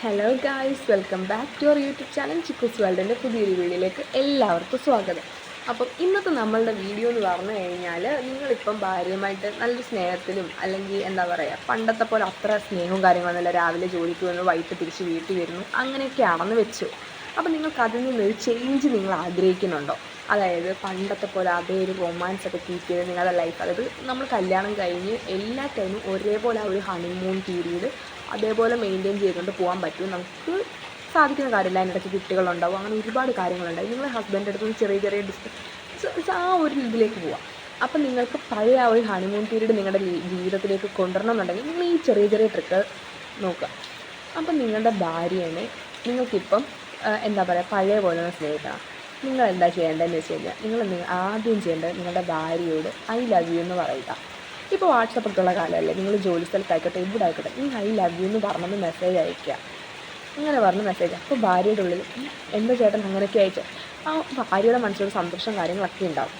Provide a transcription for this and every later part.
Hello guys welcome back to our YouTube channel Chikkus വേൾഡിന്റെ പുതിയൊരു വീഡിയോയിലേക്ക് എല്ലാവർക്കും സ്വാഗതം. അപ്പം ഇന്നത്തെ നമ്മളുടെ വീഡിയോ എന്ന് പറഞ്ഞു കഴിഞ്ഞാൽ നിങ്ങളിപ്പം ഭാര്യയുമായിട്ട് നല്ല സ്നേഹത്തിലും അല്ലെങ്കിൽ എന്താ പറയുക പണ്ടത്തെ പോലെ അത്ര സ്നേഹവും കാര്യങ്ങളൊന്നുമില്ല. രാവിലെ ജോലിക്ക് വന്നു വൈകിട്ട് തിരിച്ച് വീട്ടിൽ വരുന്നു അങ്ങനെയൊക്കെയാണെന്ന് വെച്ചു. അപ്പം നിങ്ങൾക്ക് അതിൽ നിന്നൊരു ചേഞ്ച് നിങ്ങൾ ആഗ്രഹിക്കുന്നുണ്ടോ? അതായത് പണ്ടത്തെ പോലെ അതേ ഒരു റൊമാൻസ് ഒക്കെ കീപ്പ് ചെയ്ത് നിങ്ങളുടെ ലൈഫ് അതായത് നമ്മൾ കല്യാണം കഴിഞ്ഞ് എല്ലാ ടൈമും ഒരേപോലെ ആ ഒരു ഹണിമൂൺ പീരീഡ് അതേപോലെ മെയിന്റെയിൻ ചെയ്തുകൊണ്ട് പോകാൻ പറ്റും. നമുക്ക് സാധിക്കുന്ന കാര്യമില്ല. അതിനിടയ്ക്ക് കുട്ടികളുണ്ടാവും. അങ്ങനെ ഒരുപാട് കാര്യങ്ങളുണ്ടാവും നിങ്ങൾ ഹസ്ബൻഡ് അടുത്ത് നിന്ന് ചെറിയ ചെറിയ ഡിസ്റ്റൻസ് ആ ഒരു ഇതിലേക്ക് പോവാം. അപ്പം നിങ്ങൾക്ക് പഴയ ആ ഒരു ഹണിമൂൺ പീരീഡ് നിങ്ങളുടെ ജീവിതത്തിലേക്ക് കൊണ്ടുവരണം എന്നുണ്ടെങ്കിൽ നിങ്ങൾ ഈ ചെറിയ ചെറിയ ട്രിക്ക് നോക്കുക. അപ്പം നിങ്ങളുടെ ഭാര്യനെ നിങ്ങൾക്കിപ്പം എന്താ പറയുക പഴയ പോലെ സ്നേഹിക്കണം. നിങ്ങൾ എന്താ ചെയ്യേണ്ടതെന്ന് വെച്ച് കഴിഞ്ഞാൽ നിങ്ങൾ ആദ്യം ചെയ്യേണ്ടത് നിങ്ങളുടെ ഭാര്യയോട് ഐ ലവ് യു എന്ന് പറയുക. ഇപ്പോൾ വാട്സപ്പൊക്കെയുള്ള കാലമല്ലേ? നിങ്ങൾ ജോലി സ്ഥലത്തായിക്കോട്ടെ ഇവിടെ ആയിക്കോട്ടെ ഈ ഐ ലവ് യു എന്ന് പറഞ്ഞൊന്ന് മെസ്സേജ് അയക്കുക അങ്ങനെ പറഞ്ഞ് മെസ്സേജ് അപ്പോൾ ഭാര്യയുടെ ഉള്ളിൽ "ഉം, എന്താ ചേട്ടൻ അങ്ങനെയൊക്കെ അയച്ചു. ആ ഭാര്യയുടെ മനസ്സിലൊരു സന്തോഷം കാര്യങ്ങളൊക്കെ ഉണ്ടാവും.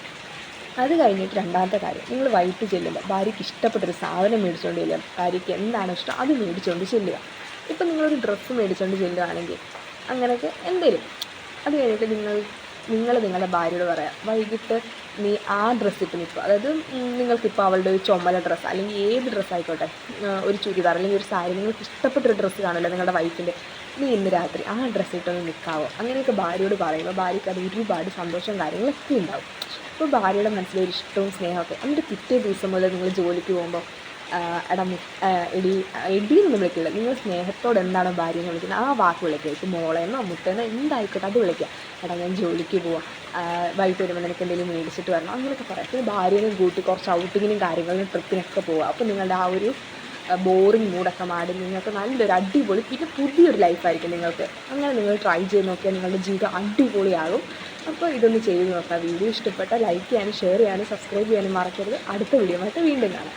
അത് കഴിഞ്ഞിട്ട് രണ്ടാമത്തെ കാര്യം നിങ്ങൾ വൈകിട്ട് ചെല്ലുമ്പോൾ ഭാര്യയ്ക്ക് ഇഷ്ടപ്പെട്ടൊരു സാധനം മേടിച്ചുകൊണ്ട് ചെല്ലുക. ഭാര്യയ്ക്ക് എന്താണ് ഇഷ്ടം? അത് മേടിച്ചുകൊണ്ട് ചെല്ലുക. ഇപ്പം നിങ്ങളൊരു ഡ്രസ്സ് മേടിച്ചുകൊണ്ട് ചെല്ലുകയാണെങ്കിൽ അങ്ങനെയൊക്കെ എന്തേലും അത് കഴിഞ്ഞിട്ട് നിങ്ങൾ നിങ്ങൾ നിങ്ങളുടെ ഭാര്യയോട് പറയാം വൈകിട്ട് നീ ആ ഡ്രസ്സ് ഇട്ട് നിൽക്കുക അതായത് നിങ്ങൾക്കിപ്പോൾ അവളുടെ ഒരു ചുമല ഡ്രസ്സ് അല്ലെങ്കിൽ ഏത് ഡ്രസ്സ് ആയിക്കോട്ടെ ഒരു ചുരിദാർ അല്ലെങ്കിൽ ഒരു സാരി നിങ്ങൾക്ക് ഇഷ്ടപ്പെട്ടൊരു ഡ്രസ്സ് കാണുമല്ലോ നിങ്ങളുടെ വൈഫിന്റെ നീ ഇന്ന് രാത്രി ആ ഡ്രസ്സ് ഇട്ടൊന്ന് നിൽക്കാവോ? അങ്ങനെയൊക്കെ ഭാര്യയോട് പറയുമ്പോൾ ഭാര്യയ്ക്ക് അത് ഒരുപാട് സന്തോഷം കാര്യങ്ങളൊക്കെ ഉണ്ടാവും. അപ്പോൾ ഭാര്യയുടെ മനസ്സിലൊരു ഇഷ്ടവും സ്നേഹമൊക്കെ എന്നിട്ട് പിറ്റേ ദിവസം മുതൽ നിങ്ങൾ ജോലിക്ക് പോകുമ്പോൾ എടാ എടി എടി എന്നൊന്നും വിളിക്കില്ല. നിങ്ങൾ സ്നേഹത്തോടെ എന്താണ് ഭാര്യ എന്ന് വിളിക്കുന്നത്? ആ വാക്ക് വിളിക്കുക ഇപ്പോൾ മോളെന്നോ മുട്ടേന്നോ എന്തായിക്കോട്ടെ അത് വിളിക്കുക എടാ ഞാൻ ജോലിക്ക് പോവാം. വൈകിട്ട് വരുമ്പോൾ നിനക്ക് എന്തെങ്കിലും മേടിച്ചിട്ട് വരണം. അങ്ങനെയൊക്കെ പറയാം. പിന്നെ ഭാര്യനെ കൂട്ടി കുറച്ച് ഔട്ടിങ്ങിനും കാര്യങ്ങളിലും ട്രിപ്പിനൊക്കെ പോവുക അപ്പോൾ നിങ്ങളുടെ ആ ഒരു ബോറിംഗ് മൂഡൊക്കെ മാറി നിങ്ങൾക്ക് നല്ലൊരു അടിപൊളി പിന്നെ പുതിയൊരു ലൈഫായിരിക്കും നിങ്ങൾക്ക്. അങ്ങനെ നിങ്ങൾ ട്രൈ ചെയ്ത് നോക്കിയാൽ നിങ്ങളുടെ ജീവിതം അടിപൊളിയാകും. അപ്പോൾ ഇതൊന്ന് ചെയ്ത് നോക്കാം. വീഡിയോ ഇഷ്ടപ്പെട്ടാൽ ലൈക്ക് ചെയ്യാനും ഷെയർ ചെയ്യാനും സബ്സ്ക്രൈബ് ചെയ്യാനും മറക്കരുത്. അടുത്ത വീഡിയോ ആയിട്ട് വീണ്ടും കാണാം.